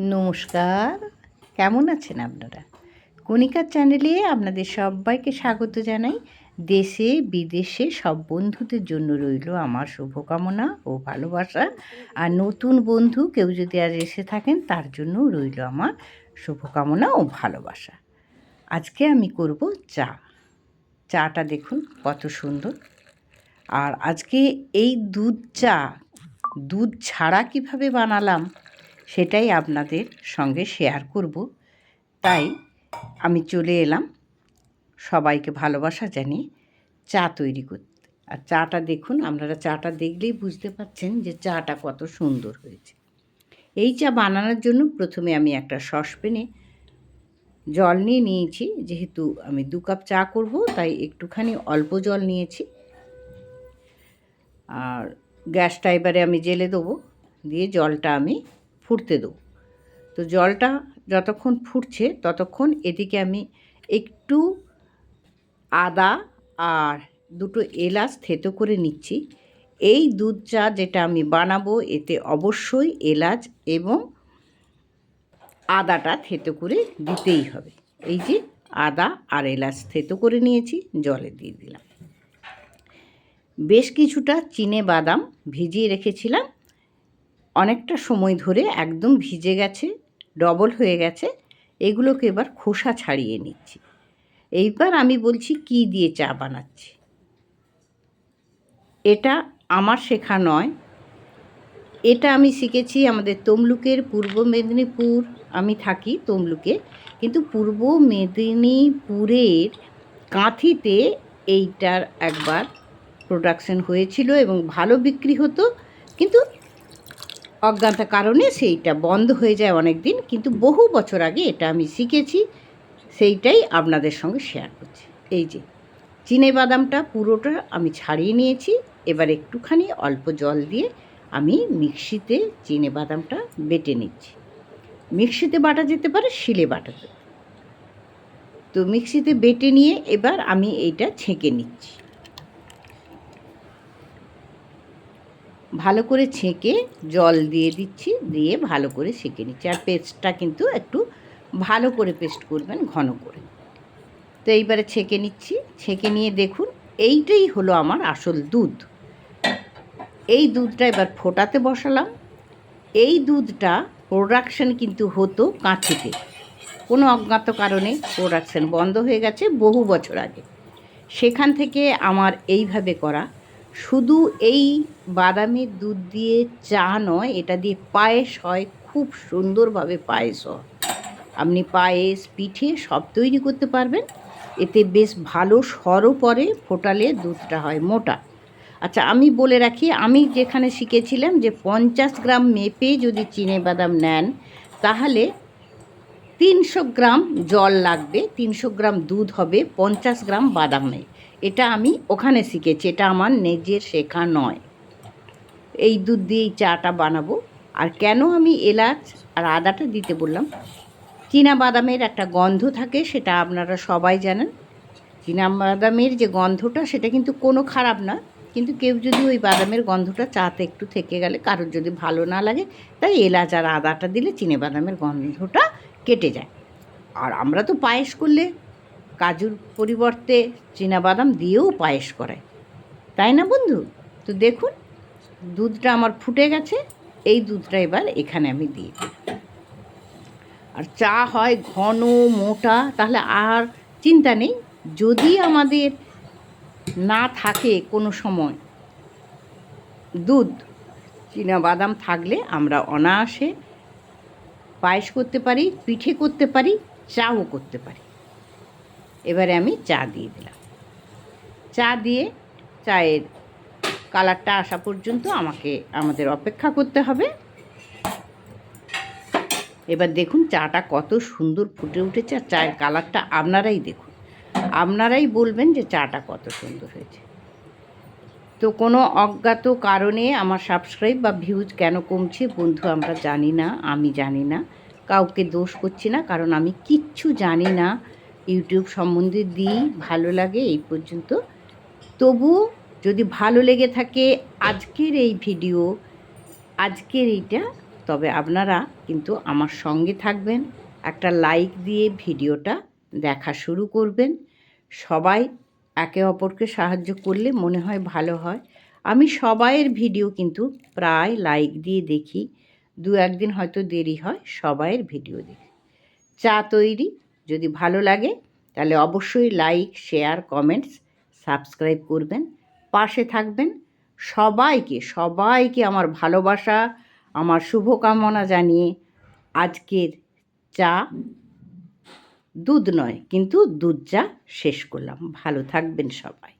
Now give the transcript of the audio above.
নমস্কার। কেমন আছেন আপনারা? কণিকার চ্যানেলে আপনাদের সবাইকে স্বাগত জানাই। দেশে বিদেশে সব বন্ধুদের জন্য রইল আমার শুভকামনা ও ভালোবাসা। আর নতুন বন্ধু কেউ যদি আজ এসে থাকেন, তার জন্যও রইল আমার শুভকামনা ও ভালোবাসা। আজকে আমি করব চা। চাটা দেখুন কত সুন্দর। আর আজকে এই দুধ চা, দুধ ছাড়া কীভাবে বানালাম? সেটাই আপনাদের সঙ্গে শেয়ার করব। তাই আমি চলে এলাম। সবাইকে ভালোবাসা জানিয়ে চা তৈরি করতে। আর চাটা দেখুন, আপনারা চাটা দেখলেই বুঝতে পারছেন যে চাটা কত সুন্দর হয়েছে। এই চা বানানোর জন্য প্রথমে আমি একটা সসপ্যানে জল নিয়ে নিয়েছি। যেহেতু আমি দু কাপ চা করব, তাই একটুখানি অল্প জল নিয়েছি। আর গ্যাসটা এবারে আমি জেলে দেবো। দিয়ে জলটা আমি ফুটতে দেবো। তো জলটা যতক্ষণ ফুটছে ততক্ষণ এদিকে আমি একটু আদা আর দুটো এলাচ থেতো করে নিচ্ছি। এই দুধ চা যেটা আমি বানাবো এতে অবশ্যই এলাচ এবং আদাটা থেতো করে দিতেই হবে। এই যে আদা আর এলাচ থেতো করে নিয়েছি, জলে দিয়ে দিলাম। বেশ কিছুটা চিনে বাদাম ভিজিয়ে রেখেছিলাম। অনেকটা সময় ধরে একদম ভিজে গেছে, ডবল হয়ে গেছে, এগুলোকে এবার খোসা ছাড়িয়ে নিচ্ছি। এইবার আমি বলছি কি দিয়ে চা বানাচ্ছি? এটা আমার শেখা নয়। এটা আমি শিখেছি আমাদের তমলুকের পূর্ব মেদিনীপুর, আমি থাকি তমলুকে, কিন্তু পূর্ব মেদিনীপুরের কাঁথিতে এইটার একবার প্রোডাকশন হয়েছিল এবং ভালো বিক্রি হতো, কিন্তু অজ্ঞানতার কারণে সেইটা বন্ধ হয়ে যায় অনেক দিন কিন্তু বহু বছর আগে এটা আমি শিখেছি, সেইটাই আপনাদের সঙ্গে শেয়ার করছি। এই যে, চিনে বাদামটা পুরোটা আমি ছাড়িয়ে নিয়েছি, এবার একটুখানি অল্প জল দিয়ে আমি মিক্সিতে চিনে বাদামটা বেটে নিচ্ছি। মিক্সিতে বাটা যেতে পারে, শিলে বাটা তো মিক্সিতে বেটে নিয়ে এবার আমি এইটা ছেঁকে নিচ্ছি। ভালো করে ছেঁকে জল দিয়ে দিচ্ছি, দিয়ে ভালো করে ছেঁকে নিচ্ছি। আর পেস্টটা কিন্তু একটু ভালো করে পেস্ট করবেন, ঘন করে। তো এইবারে ছেঁকে নিচ্ছি। ছেঁকে নিয়ে দেখুন, এইটাই হলো আমার আসল দুধ। এই দুধটা এবার ফোটাতে বসালাম। এই দুধটা প্রোডাকশন কিন্তু হতো কাঁচিতে। কোনো অজ্ঞাত কারণে প্রোডাকশন বন্ধ হয়ে গেছে বহু বছর আগে। সেখান থেকে আমার এইভাবে করা শুধু এই বাদামের দুধ দিয়ে চা নয়, এটা দিয়ে পায়েস হয়, খুব সুন্দরভাবে পায়েস হয়। আপনি পায়েস, পিঠে সব তৈরি করতে পারবেন। এতে বেশ ভালো সরও পরে ফোটালে দুধটা হয় মোটা। আচ্ছা আমি বলে রাখি, আমি যেখানে শিখেছিলাম যে পঞ্চাশ গ্রাম মেপে যদি চিনে বাদাম নেন, তাহলে তিনশো গ্রাম জল লাগবে, তিনশো গ্রাম দুধ হবে, পঞ্চাশ গ্রাম বাদামে এটা আমি ওখানে শিখেছি, এটা আমার নিজের শেখা নয়। এই দুধ দিয়েই চাটা বানাবো। আর কেন আমি এলাচ আর আদাটা দিতে বললাম? চীনা বাদামের একটা গন্ধ থাকে, সেটা আপনারা সবাই জানেন। চীনা বাদামের যে গন্ধটা, সেটা কিন্তু কোনো খারাপ না। কিন্তু কেউ যদি ওই বাদামের গন্ধটা চাতে একটু থেকে গেলে, কারোর যদি ভালো না লাগে, তাই এলাচ আর আদাটা দিলে চিনে বাদামের গন্ধটা কেটে যায়। আর আমরা তো পায়েস করলে কাজুর পরিবর্তে বাদাম দিয়েও পায়েস করায় তাই না বন্ধু? তো দেখুন, দুধটা আমার ফুটে গেছে, এই দুধটা এবার এখানে আমি দিয়ে দিই। আর চা হয় ঘন, মোটা, তাহলে আর চিন্তা নেই। যদি আমাদের না থাকে কোনো সময় দুধ বাদাম থাকলে আমরা অনায়াসে পায়েস করতে পারি, পিঠে করতে পারি, চাও করতে পারি। এবারে আমি চা দিয়ে দিলাম। চা দিয়ে চায়ের কালারটা আসা পর্যন্ত আমাকে, আমাদের অপেক্ষা করতে হবে। এবার দেখুন চাটা কত সুন্দর ফুটে উঠেছে, আর চায়ের কালারটা আপনারাই দেখুন। আপনারাই বলবেন যে চাটা কত সুন্দর হয়েছে। তো কোনো অজ্ঞাত কারণে আমার সাবস্ক্রাইব বা ভিউজ কেন কমছে বন্ধু আমরা জানি না, আমি জানি না। কাউকে দোষ করছি না, কারণ আমি কিচ্ছু জানি না। ইউটিউব সম্বন্ধে দিই, ভালো লাগে এই পর্যন্ত। তবুও যদি ভালো লেগে থাকে আজকের এই ভিডিও আজকের এইটা, তবে আপনারা কিন্তু আমার সঙ্গে থাকবেন, একটা লাইক দিয়ে ভিডিওটা দেখা শুরু করবেন। সবাই একে অপরকে সাহায্য করলে মনে হয় ভালো হয়। আমি সবাইয়ের ভিডিও কিন্তু প্রায় লাইক দিয়ে দেখি। দু একদিন হয়তো দেরি হয়, সবাইয়ের ভিডিও দেখি। চা তৈরি, যদি ভালো লাগে, তাহলে অবশ্যই লাইক শেয়ার কমেন্টস সাবস্ক্রাইব করবেন। পাশে থাকবেন। সবাইকে সবাইকে আমার ভালোবাসা, আমার শুভকামনা জানিয়ে আজকের চা দুধ নয় কিন্তু দুধ চা শেষ করলাম। ভালো থাকবেন সবাই।